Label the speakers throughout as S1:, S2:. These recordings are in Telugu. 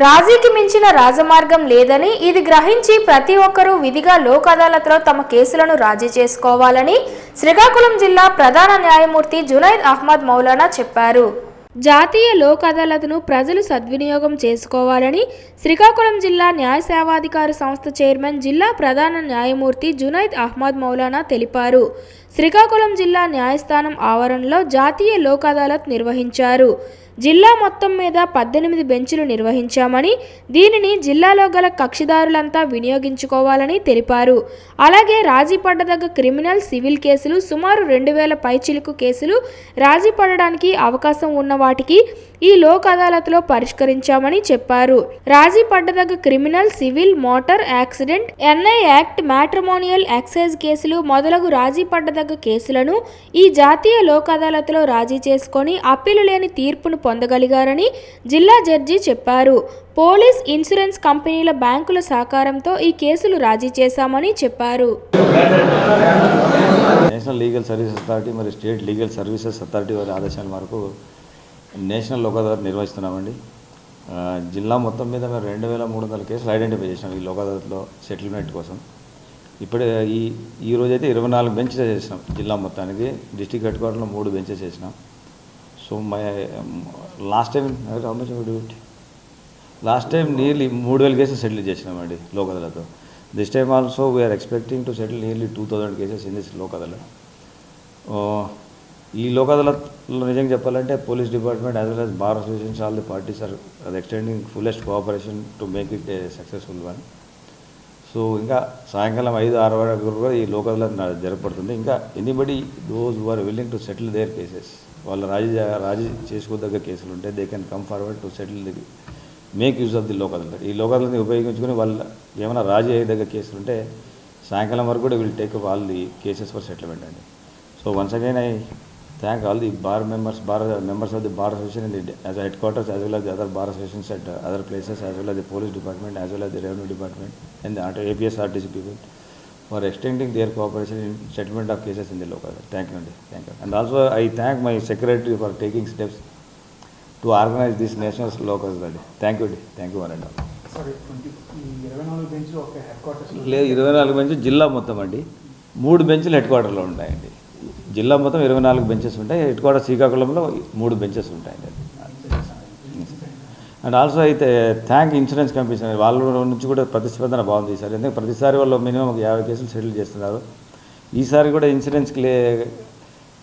S1: రాజీకి మించిన రాజమార్గం లేదని ఇది గ్రహించి ప్రతి ఒక్కరూ విధిగా లోక్ అదాలత్లో తమ కేసులను రాజీ చేసుకోవాలని శ్రీకాకుళం జిల్లా ప్రధాన న్యాయమూర్తి జునైద్ అహ్మద్ మౌలానా చెప్పారు. జాతీయ లోక్ అదాలత్ను ప్రజలు సద్వినియోగం చేసుకోవాలని శ్రీకాకుళం జిల్లా న్యాయ సేవాధికార సంస్థ చైర్మన్ జిల్లా ప్రధాన న్యాయమూర్తి జునైద్ అహ్మద్ మౌలానా తెలిపారు. శ్రీకాకుళం జిల్లా న్యాయస్థానం ఆవరణలో జాతీయ లోక్ అదాలత్ నిర్వహించారు. జిల్లా మొత్తం మీద పద్దెనిమిది బెంచులు నిర్వహించామని దీనిని జిల్లాలో గల కక్షిదారులంతా వినియోగించుకోవాలని తెలిపారు. అలాగే రాజీ పడ్డదగ్గ క్రిమినల్ సివిల్ కేసులు సుమారు రెండు వేల పైచిలుకు కేసులు రాజీ పడడానికి అవకాశం ఉన్న వాటికి ఈ లోక్ అదాలత్లో పరిష్కరించామని చెప్పారు. రాజీ పడ్డదగ్గ criminal civil motor accident NI act matrimonial excise కేసులు మొదలగు రాజీ పడ్డదగ్గ కేసులను ఈ జాతీయ లోక్ అదాలత్లో రాజీ చేసుకొని అప్పీలు లేని తీర్పును పొందగలిగారని జిల్లా జడ్జి చెప్పారు. పోలీస్ ఇన్సూరెన్స్ కంపెనీల బ్యాంకుల సహకారంతో ఈ కేసులు రాజీ చేశామని చెప్పారు.
S2: నేషనల్ లీగల్ సర్వీసెస్ అథారిటీ మరియు స్టేట్ లీగల్ సర్వీసెస్ అథారిటీ వారి ఆదేశాల మేరకు నేషనల్ లోక్ నిర్వహిస్తున్నామండి. జిల్లా మొత్తం మీద మేము రెండు వేల మూడు వందల కేసులు ఐడెంటిఫై చేసినాం ఈ లోక్ సెటిల్మెంట్ కోసం. ఇప్పుడే ఈ ఈ రోజైతే ఇరవై నాలుగు బెంచెస్ చేసినాం జిల్లా మొత్తానికి. డిస్టిక్ హెడ్ క్వార్టర్లో మూడు బెంచెస్ చేసినాం. So my last time how last time nearly మూడు వేల కేసెస్ సెటిల్ చేసినామండి Lok అదాలత్లో this time also we are expecting to settle nearly two thousand cases in this Lok Adalat ఈ లోక్ అదాలత్లో నిజంగా చెప్పాలంటే police department as well as bar associations all the parties are అది extending fullest cooperation to make it a successful one so ఇంకా సాయంకాలం ఐదు ఆరు వరకు కూడా ఈ లోక్ అదాలత్ జరపడుతుంది ఇంకా anybody those who are willing to settle their cases వాళ్ళ రాజీ రాజ చేసుకోదగ్గ కేసులు ఉంటే they can come forward to settle the make use of the local అంటే ఈ లోకల్ని ఉపయోగించుకుని వాళ్ళు ఏమైనా రాజీ అయ్యే దగ్గర కేసులు ఉంటే సాయంకాలం వరకు కూడా will take all the cases for settlement అండి. So once again I thank all the bar members bar members of the bar association and as headquarters as well as the other bar associations at other places as well as the police department as well as the revenue department and అంటే APSRTC people for extending their cooperation in settlement of cases in the local. Thank you. Thank you. And also I thank my secretary for taking steps to organize this national local. Thank you. Thank you, one and all. లేదు ఇరవై నాలుగు బెంచ్ జిల్లా మొత్తం అండి మూడు బెంచ్లు హెడ్ క్వార్టర్లో ఉంటాయండి జిల్లా మొత్తం ఇరవై నాలుగు బెంచెస్ ఉంటాయి హెడ్ క్వార్టర్ శ్రీకాకుళంలో మూడు బెంచెస్ ఉంటాయండి అండ్ ఆల్సో అయితే థ్యాంక్ ఇన్సూరెన్స్ కంపెనీ వాళ్ళ నుంచి కూడా ప్రతిస్పందన బాగుంది ఈసారి ఎందుకంటే ప్రతిసారి వాళ్ళు మినిమం ఒక యాభై కేసులు సెటిల్ చేస్తున్నారు. ఈసారి కూడా ఇన్సూరెన్స్ క్లే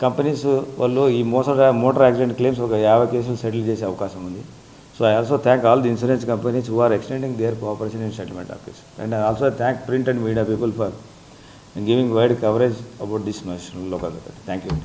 S2: కంపెనీస్ వాళ్ళు ఈ మోసర్ మోటార్ యాక్సిడెంట్ క్లెయిమ్స్ ఒక యాభై కేసులు సెటిల్ చేసే అవకాశం ఉంది. So I also thank all the insurance companies who are extending their cooperation in settlement office and I also thank print and media people for giving wide coverage about this national local thank you